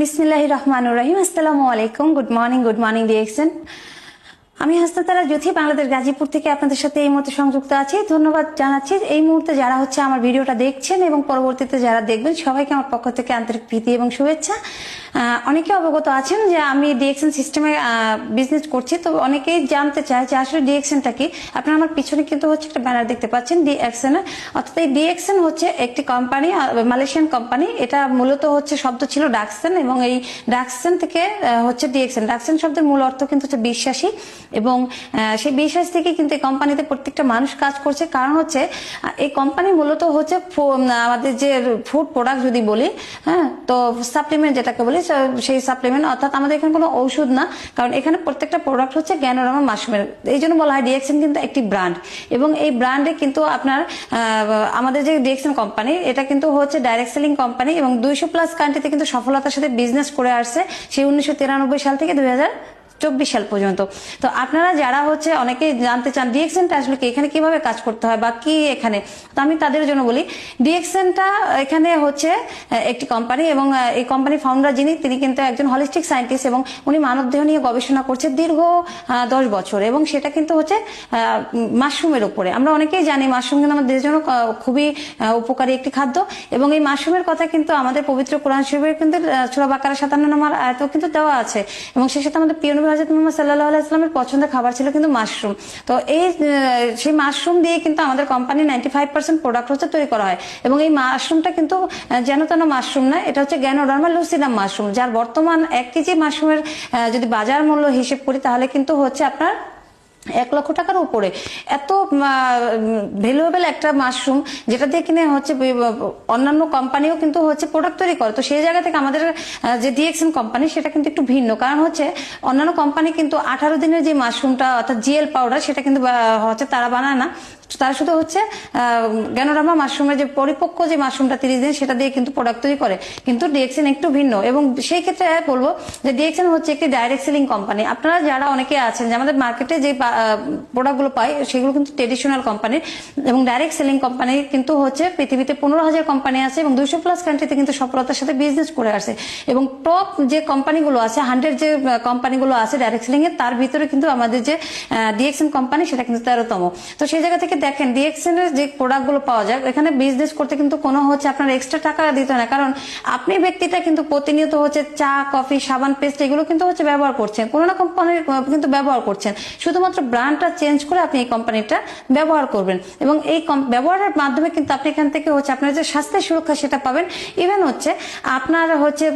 বিসমিল্লাহ রহমান রহিম। আসসালামু আলাইকুম। গুড মর্নিং গুড মর্নিং ডিএক্সেন আমি হাসনাতারা জ্যোতি, বাংলাদেশ গাজীপুর থেকে আপনাদের সাথে এই মুহূর্তে সংযুক্ত আছি। ধন্যবাদ জানাচ্ছি। এই মুহূর্তে যারা হচ্ছে আমার ভিডিওটা দেখছেন এবং পরবর্তীতে যারা দেখবেন, সবাইকে আমার পক্ষ থেকে আন্তরিক প্রীতি এবং শুভেচ্ছা। অনেকে অবগত আছেন যে আমি ডিএক্সএন সিস্টেমে বিজনেস করছি। তো অনেকেই জানতে চায় যে আসলে ডিএক্সএনটা কি? আপনারা আমার পিছনে কিন্তু হচ্ছে একটা ব্যানার দেখতে পাচ্ছেন ডিএক্সএন অর্থাৎ এই ডিএক্সএন হচ্ছে একটি কোম্পানি মালয়েশিয়ান কোম্পানি এটা মূলত হচ্ছে শব্দ ছিল ডাকসেন এবং এই ডাকসেন থেকে হচ্ছে ডিএক্সএন ডাকসেন শব্দের মূল অর্থ কিন্তু হচ্ছে বিশ্বাসী। এবং সেই বিশ্বাস থেকে কিন্তু এই কোম্পানিতে প্রত্যেকটা মানুষ কাজ করছে। কারণ হচ্ছে এই কোম্পানি মূলত হচ্ছে আমাদের যে ফুড প্রোডাক্ট যদি বলি হ্যাঁ তো সাপ্লিমেন্ট যেটাকে বলি সেই সাপ্লিমেন্ট, অর্থাৎ আমাদের এখানে কোনো ঔষধ না। কারণ এখানে প্রত্যেকটা প্রোডাক্ট হচ্ছে জ্ঞানোরামা মাশরুমের। এই জন্য বলা হয় ডিএক্সএন কিন্তু একটি ব্র্যান্ড। এবং এই ব্র্যান্ডে কিন্তু আপনার আমাদের যে ডিএক্সএন কোম্পানি, এটা কিন্তু হচ্ছে ডাইরেক্ট সেলিং কোম্পানি এবং দুইশো প্লাস কান্ট্রিতে কিন্তু সফলতার সাথে বিজনেস করে আসছে। সেই উনিশশো তিরানব্বই সাল থেকে দুই হাজার চব্বিশ সাল পর্যন্ত। তো আপনারা যারা হচ্ছে অনেকে জানতে চান ডিএক্সএনটা আসলে কি, এখানে কীভাবে কাজ করতে হয় বা কি এখানে, তো আমি তাদের জন্য বলি ডিএক্সএনটা এখানে হচ্ছে একটি কোম্পানি এবং এই কোম্পানি ফাউন্ডার যিনি, তিনি কিন্তু একজন হলিস্টিক সায়েন্টিস্ট এবং উনি মানবদেহ নিয়ে গবেষণা করছে দীর্ঘ দশ বছর এবং সেটা কিন্তু হচ্ছে মাশরুমের উপরে। আমরা অনেকেই জানি মাশরুম কিন্তু আমাদের জন্য খুবই উপকারী একটি খাদ্য এবং এই মাশরুমের কথা কিন্তু আমাদের পবিত্র কোরআন শরীফের কিন্তু ছোড়া বাকারা সাতান্ন নম্বর আয়াতেও কিন্তু দেওয়া আছে এবং সেই সাথে আমাদের প্রিয় নবী হজরত মোহাম্মদ সাল্লাহ আলাইসলামের পছন্দের খাবার ছিল কিন্তু মাশরুম। তো এই সেই মাশরুম দিয়ে কিন্তু আমাদের company ninety five percent product হচ্ছে তৈরি করা হয়। এবং এই মাশরুমটা কিন্তু যেন তেন মাশরুম না, এটা হচ্ছে জ্ঞানোডার্মা লুসিনাম মাশরুম, যার বর্তমান এক কেজি মাশরুমের যদি বাজার মূল্য হিসেব করি তাহলে কিন্তু হচ্ছে আপনার এক লক্ষ টাকার উপরে। এত ভ্যালুয়েবল একটা মাশরুম যেটা দিয়ে কিনে হচ্ছে অন্যান্য কোম্পানিও কিন্তু হচ্ছে প্রোডাক্ট তৈরি করে। তো সেই জায়গা থেকে আমাদের যে ডিএক্সএন কোম্পানি সেটা কিন্তু একটু ভিন্ন। কারণ হচ্ছে, অন্যান্য কোম্পানি কিন্তু আঠারো দিনের যে মাশরুমটা অর্থাৎ জিএল পাউডার সেটা কিন্তু হচ্ছে তারা বানায় না। তারা শুধু হচ্ছে জ্ঞানোরামা মাশরুমের যে পরিপক্ক যে মাশরুমটা তিরিশ দিন, সেটা দিয়ে কিন্তু প্রোডাক্ট তৈরি করে। কিন্তু ডিএক্সএন একটু ভিন্ন এবং সেই ক্ষেত্রে বলব যে ডিএক্সএন হচ্ছে একটি ডাইরেক্ট সেলিং কোম্পানি আপনারা যারা অনেকে আছেন, যে আমাদের মার্কেটে যে প্রোডাক্টগুলো পাই, সেগুলো কিন্তু ট্রেডিশনাল কোম্পানি এবং ডাইরেক্ট সেলিং কোম্পানি কিন্তু হচ্ছে পৃথিবীতে পনেরো হাজার কোম্পানি আছে এবং দুইশো প্লাস কান্ট্রিতে কিন্তু সফলতার সাথে বিজনেস করে আসে। এবং টপ যে কোম্পানিগুলো আছে হান্ড্রেড যে কোম্পানিগুলো আছে ডাইরেক্ট সেলিং এর তার ভিতরে কিন্তু আমাদের যে ডিএক্সএন কোম্পানি সেটা কিন্তু তেরোতম। তো সেই জায়গা থেকে দেখেন ডিএক্সএন এর যে প্রোডাক্টগুলো পাওয়া যায়, এখানে বিজনেস করতে কিন্তু কোনো হচ্ছে আপনার এক্সট্রা টাকা দিতে না। কারণ আপনি ব্যক্তিটা কিন্তু প্রতিনিয়ত হচ্ছে চা, কফি, সাবান, পেস্ট, এগুলো কিন্তু হচ্ছে ব্যবহার করছেন। কোনো না কোম্পানির কিন্তু ব্যবহার করছেন। শুধুমাত্র ব্র্যান্ডটা চেঞ্জ করে আপনি এই কোম্পানিটা ব্যবহার করবেন। এবং এই ব্যবহারের মাধ্যমে কিন্তু আপনি এখান থেকে হচ্ছে আপনার যে স্বাস্থ্যের সুরক্ষা সেটা পাবেন। ইভেন হচ্ছে আপনার হচ্ছে